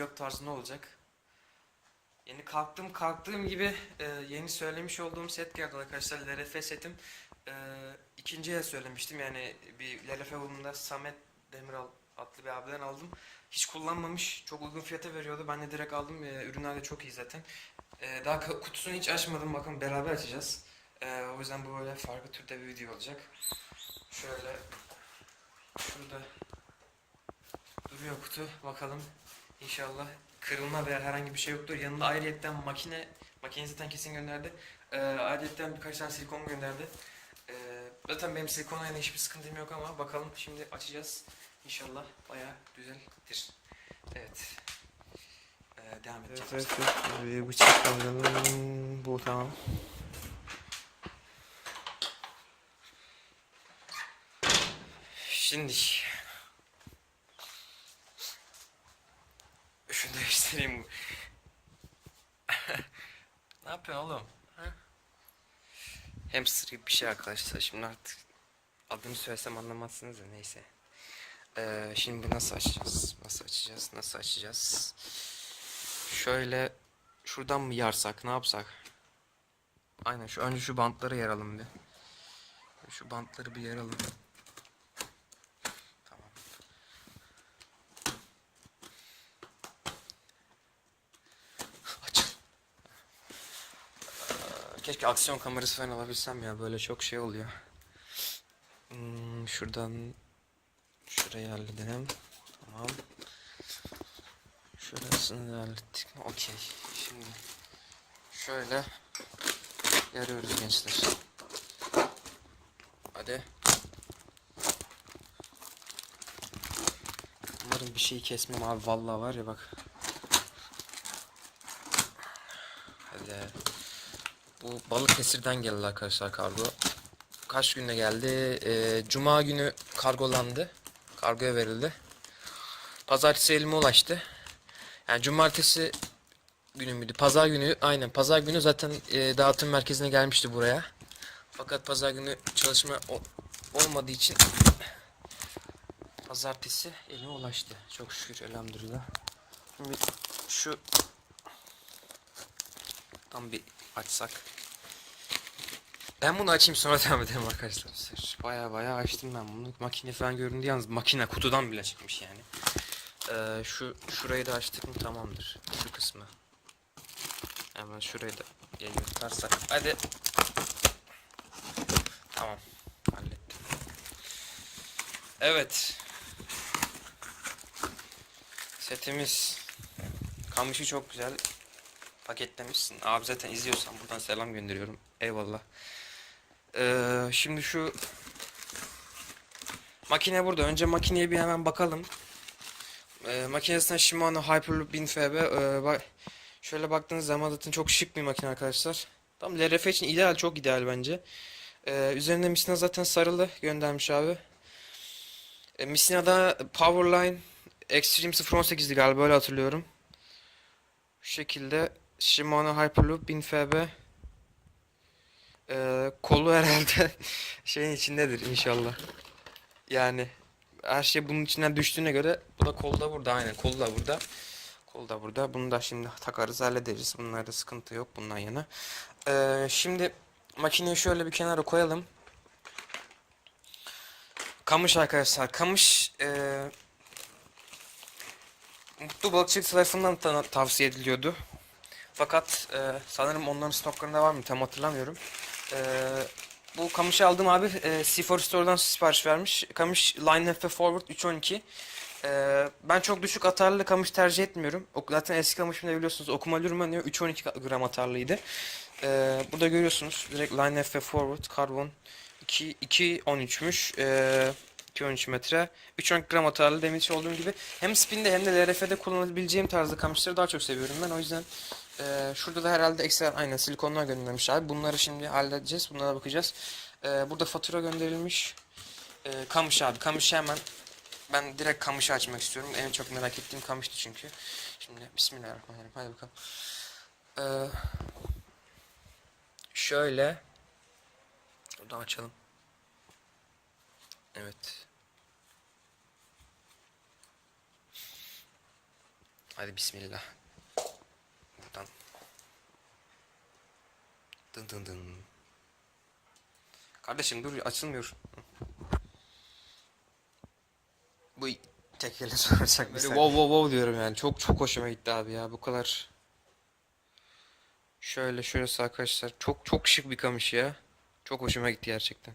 vlog tarzında olacak. Yeni kalktım, kalktığım gibi e, yeni söylemiş olduğum set geldi arkadaşlar. LRF setim. E, ikinci el söylemiştim yani bir LRF yolunda Samet Demiral adlı bir abiden aldım. Hiç kullanmamış, çok uygun fiyata veriyordu. Ben de direkt aldım. E, ürünler de çok iyi zaten. E, daha kutusunu hiç açmadım. Bakın beraber açacağız. E, o yüzden bu böyle farklı türde bir video olacak. Şöyle şurada duruyor kutu. Bakalım İnşallah kırılma veya herhangi bir şey yoktur. Yanında ayrıyetten makine, makine zaten kesin gönderdi. Ee, ayrıyetten birkaç tane silikon gönderdi. Ee, zaten benim silikonla yana hiçbir sıkıntım yok ama bakalım şimdi açacağız. İnşallah bayağı güzeldir. Evet. Ee, devam Evet, edeceğiz. evet, evet. Bir bıçak alalım. Bu tamam. Şimdi şunu değiştireyim. ne yapıyorsun oğlum? Ha? Hamster gibi bir şey arkadaşlar. Şimdi artık adını söylesem anlamazsınız da neyse. Ee, şimdi bu nasıl açacağız? Nasıl açacağız? Nasıl açacağız? Şöyle şuradan mı yarsak? Ne yapsak? Aynen şu önce şu bantları yaralım bir. Şu bantları bir yaralım. Keşke aksiyon kamerası falan alabilsem ya böyle çok şey oluyor. Hmm, şuradan şurayı halledelim. Tamam. Şurasını da hallettik mi? Okey. Şimdi şöyle yarıyoruz gençler. Hadi. Umarım bir şeyi kesmem abi vallahi var ya bak. Hadi. Bu Balıkesir'den geldi arkadaşlar kargo. Kaç günde geldi? Ee, Cuma günü kargolandı. Kargoya verildi. Pazartesi elime ulaştı. Yani cumartesi günü müydü? Pazar günü aynen pazar günü zaten e, dağıtım merkezine gelmişti buraya. Fakat pazar günü çalışma olmadığı için pazartesi elime ulaştı. Çok şükür elhamdülillah. Şimdi şu tam bir açsak. Ben bunu açayım sonra devam edelim arkadaşlar. Baya baya açtım ben bunu. Makine falan göründü yalnız makine kutudan bile çıkmış yani. Ee, şu şurayı da açtık mı tamamdır. Şu kısmı. Hemen şurayı da geliyor tutarsak. Hadi. Tamam. Hallettim. Evet. Setimiz. Kamışı çok güzel paketlemişsin. Abi zaten izliyorsan buradan selam gönderiyorum. Eyvallah. Ee, şimdi şu makine burada. Önce makineye bir hemen bakalım. Ee, makinesine Shimano Hyperloop 1000 FB. Ee, ba- şöyle baktığınız zaman zaten çok şık bir makine arkadaşlar. Tam LRF için ideal, çok ideal bence. Ee, üzerinde misina zaten sarılı göndermiş abi. Ee, misinada Powerline Extreme 018'di galiba öyle hatırlıyorum. Şu şekilde Shimano Hyperloop 1000 FB. Ee, kolu herhalde şeyin içindedir inşallah. Yani her şey bunun içinden düştüğüne göre bu da kolda burada aynen kolu da burada. Kol da burada. Bunu da şimdi takarız hallederiz. Bunlarda sıkıntı yok bundan yana. Ee, şimdi makineyi şöyle bir kenara koyalım. Kamış arkadaşlar. Kamış ee, Mutlu Balıkçılık tarafından ta- tavsiye ediliyordu. Fakat e, sanırım onların stoklarında var mı tam hatırlamıyorum. E, bu kamışı aldım abi. E, C4 Store'dan sipariş vermiş. Kamış Line F Forward 312. E, ben çok düşük atarlı kamış tercih etmiyorum. O, zaten eski kamışım da biliyorsunuz okuma lürmanıyor 312 gram atarlıydı. E, burada görüyorsunuz direkt Line F Forward Carbon 2 213'müş. E, 213 metre. 312 gram atarlı demiş olduğum gibi hem spinde hem de LRF'de kullanabileceğim tarzda kamışları daha çok seviyorum ben. O yüzden ee, şurada da herhalde ekstra aynen silikonlar göndermiş abi. Bunları şimdi halledeceğiz. Bunlara bakacağız. Ee, burada fatura gönderilmiş. Ee, kamış abi. Kamışı hemen ben direkt kamışı açmak istiyorum. En çok merak ettiğim kamıştı çünkü. Şimdi bismillahirrahmanirrahim. Hadi bakalım. Ee, şöyle. Buradan açalım. Evet. Hadi bismillah. Dın dın dın. Kardeşim dur açılmıyor. Bu tek elle soracak Böyle wow wow wow diyorum yani. Çok çok hoşuma gitti abi ya. Bu kadar. Şöyle şurası arkadaşlar. Çok çok şık bir kamış ya. Çok hoşuma gitti gerçekten.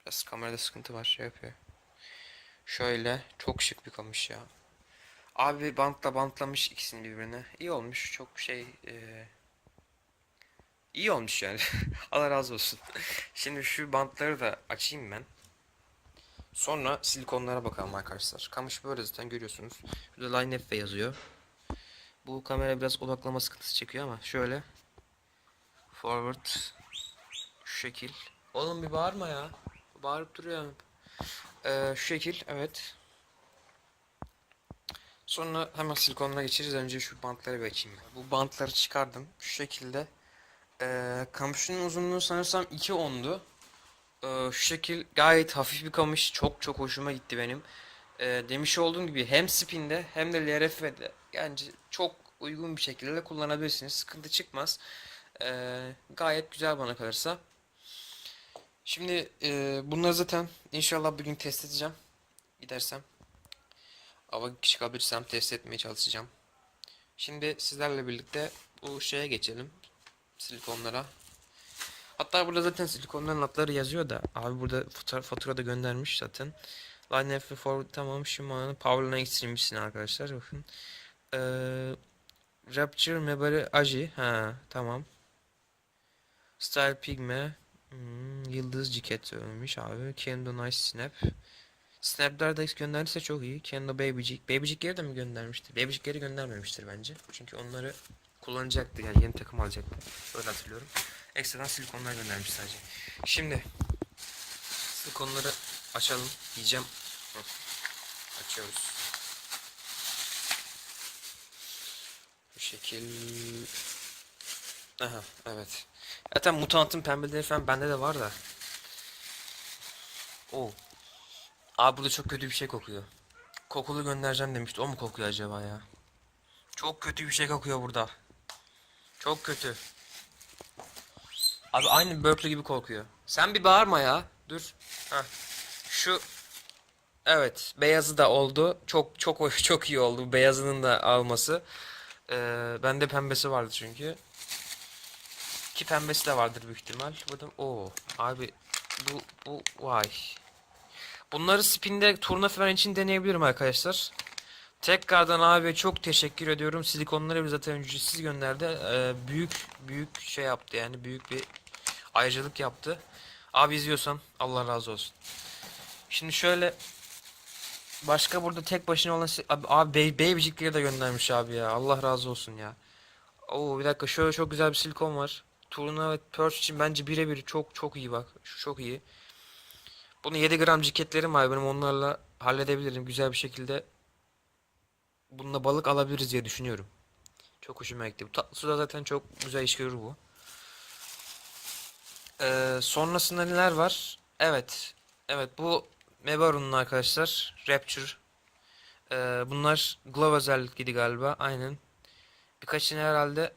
Biraz kamerada sıkıntı var şey yapıyor. Şöyle çok şık bir kamış ya. Abi bantla bantlamış ikisini birbirine. İyi olmuş. Çok şey eee, iyi olmuş yani. Allah razı olsun. Şimdi şu bantları da açayım ben. Sonra silikonlara bakalım arkadaşlar. Kamış böyle zaten görüyorsunuz. Burada Line F yazıyor. Bu kamera biraz odaklama sıkıntısı çekiyor ama şöyle forward şu şekil. Oğlum bir bağırma ya. Bağırıp duruyor. Ee, şu şekil evet. Sonra hemen silikonuna geçeriz. Önce şu bantları bir açayım. Bu bantları çıkardım. Şu şekilde. Ee, kamışın uzunluğu sanırsam 2.10'du. Ee, şu şekil gayet hafif bir kamış. Çok çok hoşuma gitti benim. Ee, demiş olduğum gibi hem spinde hem de LRF'de yani çok uygun bir şekilde kullanabilirsiniz. Sıkıntı çıkmaz. Ee, gayet güzel bana kalırsa. Şimdi e, bunları zaten inşallah bugün test edeceğim. Gidersem. Hava çıkabilirsem test etmeye çalışacağım. Şimdi sizlerle birlikte bu şeye geçelim. Silikonlara. Hatta burada zaten silikonların adları yazıyor da. Abi burada fatura, faturada göndermiş zaten. Line F forward tamam. Shimano'nun Powerline Extreme'sin arkadaşlar. Bakın. Ee, Rapture Mebari Aji. Ha tamam. Style Pigme. Hmm, Yıldız Ciket söylemiş abi. Kendo Nice Snap. Snap'ler da gönderdiyse çok iyi. Kendo Babycik. Babycik geri de mi göndermiştir? Babycik geri göndermemiştir bence. Çünkü onları kullanacaktı. Yani yeni takım alacaktı. Öyle hatırlıyorum. Ekstradan silikonlar göndermiş sadece. Şimdi silikonları açalım. Diyeceğim. Hı. Açıyoruz. Bu şekil. Aha evet. Zaten mutantın pembeleri falan bende de var da. Oo. Abi burada çok kötü bir şey kokuyor. Kokulu göndereceğim demişti. O mu kokuyor acaba ya? Çok kötü bir şey kokuyor burada. Çok kötü. Abi aynı Burple gibi kokuyor. Sen bir bağırma ya. Dur. Heh. Şu Evet, beyazı da oldu. Çok çok çok iyi oldu beyazının da alması. Ee, bende pembesi vardı çünkü. Ki pembesi de vardır büyük ihtimal. Bu da o abi bu bu vay. Bunları spinde turna falan için deneyebilirim arkadaşlar. Tekrardan abi çok teşekkür ediyorum. Silikonları bir zaten ücretsiz gönderdi. Ee, büyük büyük şey yaptı yani büyük bir ayrıcalık yaptı. Abi izliyorsan Allah razı olsun. Şimdi şöyle başka burada tek başına olan abi, abi bey, beybicikleri de göndermiş abi ya. Allah razı olsun ya. Oo bir dakika şöyle çok güzel bir silikon var. Turuna ve Perch için bence birebir çok çok iyi bak. Şu çok iyi. Bunu 7 gram ciketlerim var benim onlarla halledebilirim güzel bir şekilde. Bununla balık alabiliriz diye düşünüyorum. Çok hoşuma gitti. Bu tatlı suda zaten çok güzel iş görür bu. Ee, sonrasında neler var? Evet. Evet bu Mebaru'nun arkadaşlar. Rapture. Ee, bunlar Glove özellikliydi galiba. Aynen. Birkaçını herhalde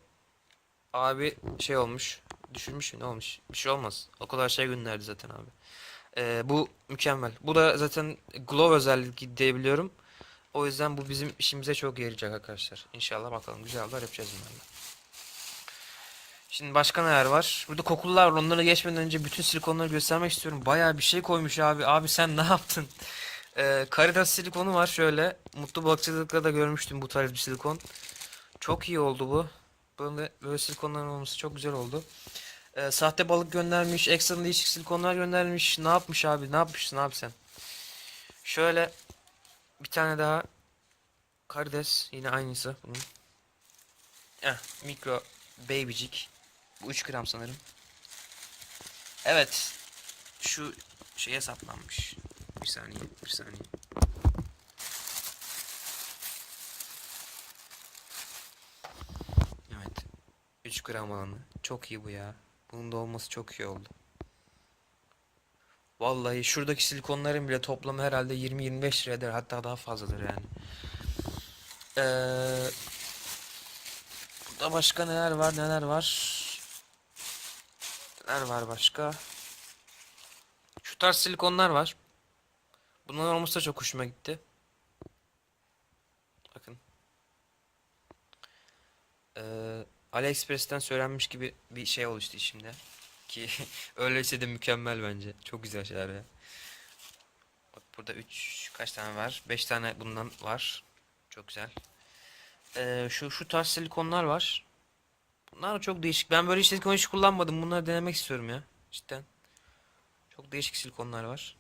abi şey olmuş. Düşürmüş mü ne olmuş? Bir şey olmaz. O kadar şey gönderdi zaten abi. Ee, bu mükemmel. Bu da zaten Glove özellik diyebiliyorum. O yüzden bu bizim işimize çok yarayacak arkadaşlar. İnşallah bakalım güzel haber yapacağız bunlarla. Şimdi başka neler var? Burada kokular var. Onlara geçmeden önce bütün silikonları göstermek istiyorum. Bayağı bir şey koymuş abi. Abi sen ne yaptın? Ee, Caritas silikonu var şöyle. Mutlu balıkçılıkta da görmüştüm bu tarz bir silikon. Çok iyi oldu bu. Böyle, böyle silikonların olması çok güzel oldu. Ee, sahte balık göndermiş. Ekstra değişik silikonlar göndermiş. Ne yapmış abi? Ne yapmışsın abi sen? Şöyle bir tane daha karides. Yine aynısı bunun. Eh, mikro babycik. Bu 3 gram sanırım. Evet. Şu şeye saplanmış. Bir saniye, bir saniye. Evet. 3 gram olanı. Çok iyi bu ya. Bunun da olması çok iyi oldu. Vallahi şuradaki silikonların bile toplamı herhalde 20-25 lira eder. Hatta daha fazladır yani. Ee, burada başka neler var neler var. Neler var başka? Şu tarz silikonlar var. Bunların olması da çok hoşuma gitti. Bakın. Ee, AliExpress'ten söylenmiş gibi bir şey oluştu şimdi. Ki öyleyse de mükemmel bence. Çok güzel şeyler ya. Bak burada 3 kaç tane var? 5 tane bundan var. Çok güzel. Ee, şu şu tarz silikonlar var. Bunlar da çok değişik. Ben böyle silikon hiç kullanmadım. Bunları denemek istiyorum ya. Cidden. Çok değişik silikonlar var.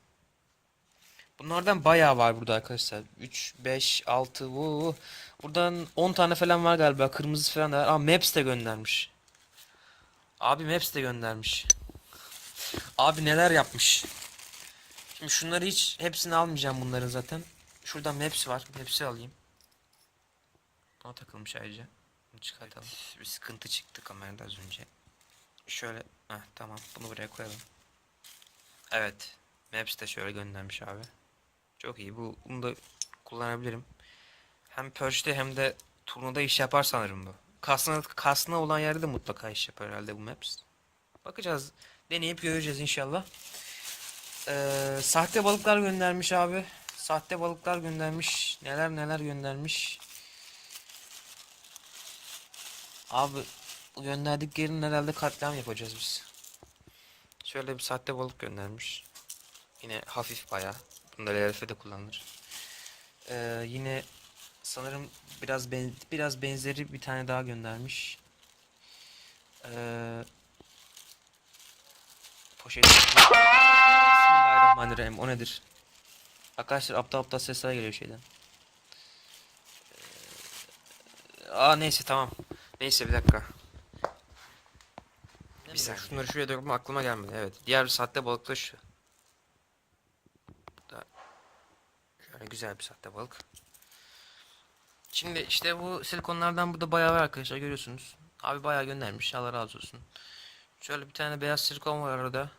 Bunlardan bayağı var burada arkadaşlar. 3, 5, 6. Vuu. Buradan 10 tane falan var galiba. Kırmızı falan da var. Aa Maps de göndermiş. Abi Maps de göndermiş. Abi neler yapmış. Şimdi şunları hiç hepsini almayacağım bunların zaten. Şurada Maps var. Maps'i alayım. Ona takılmış ayrıca. Bunu çıkartalım. Bir sıkıntı çıktı kamerada az önce. Şöyle. Heh, tamam. Bunu buraya koyalım. Evet. Maps de şöyle göndermiş abi. Çok iyi. Bu, bunu da kullanabilirim. Hem Purge'de hem de turnada iş yapar sanırım bu. Kasna, kasna olan yerde de mutlaka iş yapar herhalde bu Maps. Bakacağız. Deneyip göreceğiz inşallah. Ee, sahte balıklar göndermiş abi. Sahte balıklar göndermiş. Neler neler göndermiş. Abi gönderdiklerinin herhalde katliam yapacağız biz. Şöyle bir sahte balık göndermiş. Yine hafif bayağı. Bunda LRF'de kullanılır. Ee, yine sanırım biraz ben, biraz benzeri bir tane daha göndermiş. Ee, poşet. Bismillahirrahmanirrahim. O nedir? Arkadaşlar aptal aptal sesler geliyor şeyden. Ee, aa neyse tamam. Neyse bir dakika. Bir saniye şunları şuraya dökmem aklıma gelmedi. Evet. Diğer bir sahte balık da şu. Bu da şöyle güzel bir sahte balık. Şimdi işte bu silikonlardan burada bayağı var arkadaşlar görüyorsunuz. Abi bayağı göndermiş. Allah razı olsun. Şöyle bir tane beyaz silikon var arada.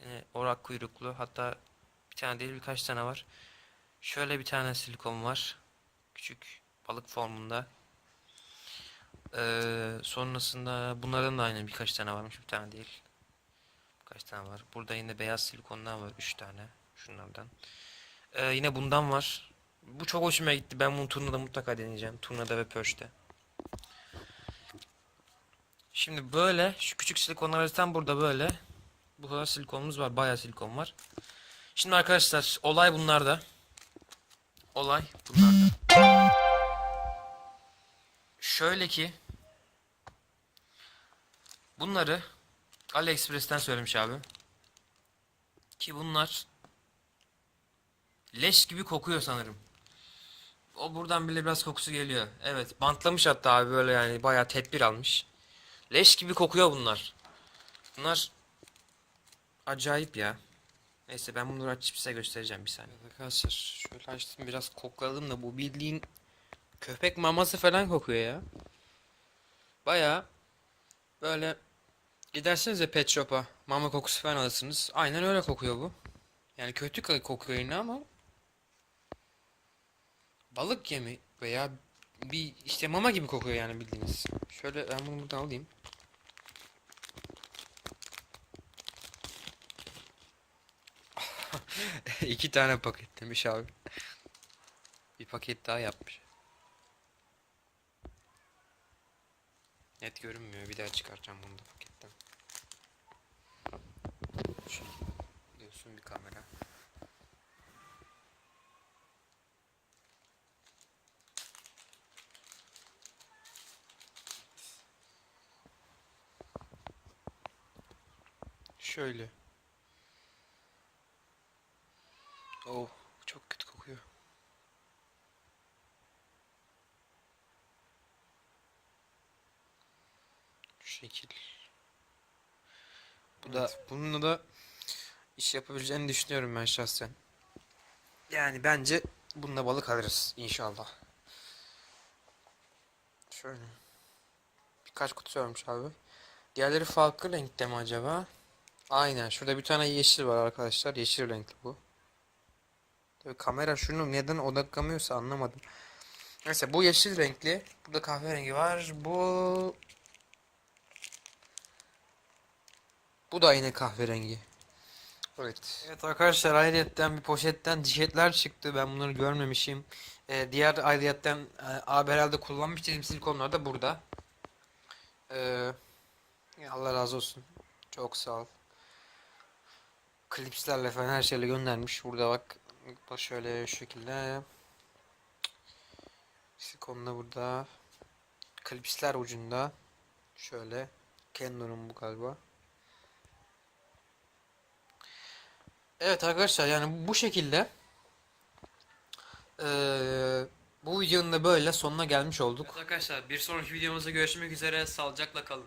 Yine orak kuyruklu. Hatta bir tane değil birkaç tane var. Şöyle bir tane silikon var. Küçük balık formunda. Ee, sonrasında bunların da aynı birkaç tane varmış. Bir tane değil. Birkaç tane var. Burada yine beyaz silikondan var. Üç tane. Şunlardan. Ee, yine bundan var. Bu çok hoşuma gitti. Ben bunu turnada mutlaka deneyeceğim. Turnada ve Pörş'te. Şimdi böyle şu küçük silikonlar zaten burada böyle. Bu kadar silikonumuz var. Bayağı silikon var. Şimdi arkadaşlar olay bunlarda. Olay bunlarda. Şöyle ki bunları AliExpress'ten söylemiş abi. Ki bunlar leş gibi kokuyor sanırım. O buradan bile biraz kokusu geliyor. Evet, bantlamış hatta abi böyle yani bayağı tedbir almış. Leş gibi kokuyor bunlar. Bunlar acayip ya. Neyse ben bunları açıp size göstereceğim bir saniye. Arkadaşlar şöyle açtım biraz kokladım da bu bildiğin köpek maması falan kokuyor ya. Baya böyle gidersiniz ya pet shop'a mama kokusu falan alırsınız. Aynen öyle kokuyor bu. Yani kötü kokuyor yine ama balık yemi veya bir işte mama gibi kokuyor yani bildiğiniz. Şöyle ben bunu buradan alayım. İki tane paket demiş abi. Bir paket daha yapmış. Net görünmüyor. Bir daha çıkartacağım bunu da paketten. Şöyle diyorsun bir kamera. Şöyle. Oh, çok kötü kokuyor. Şu şekil. Bu da bununla da iş yapabileceğini düşünüyorum ben şahsen. Yani bence bununla balık alırız inşallah. Şöyle. Birkaç kutu varmış abi. Diğerleri farklı renkte mi acaba? Aynen şurada bir tane yeşil var arkadaşlar. Yeşil renkli bu. Tabii kamera şunu neden odaklamıyorsa anlamadım. Neyse bu yeşil renkli. Burada kahverengi var. Bu Bu da yine kahverengi. Evet. Evet arkadaşlar ayrıyetten bir poşetten dişetler çıktı. Ben bunları görmemişim. Ee, diğer ayrıyetten e, abi herhalde kullanmış dediğim silikonlar da burada. Ee, Allah razı olsun. Çok sağ ol. Klipslerle falan her şeyle göndermiş. Burada bak. Şöyle şu şekilde. Silikon da burada. Klipsler ucunda. Şöyle. Canon'un bu galiba. Evet arkadaşlar yani bu şekilde eee, bu videonun da böyle sonuna gelmiş olduk. Evet arkadaşlar bir sonraki videomuzda görüşmek üzere. Sağlıcakla kalın.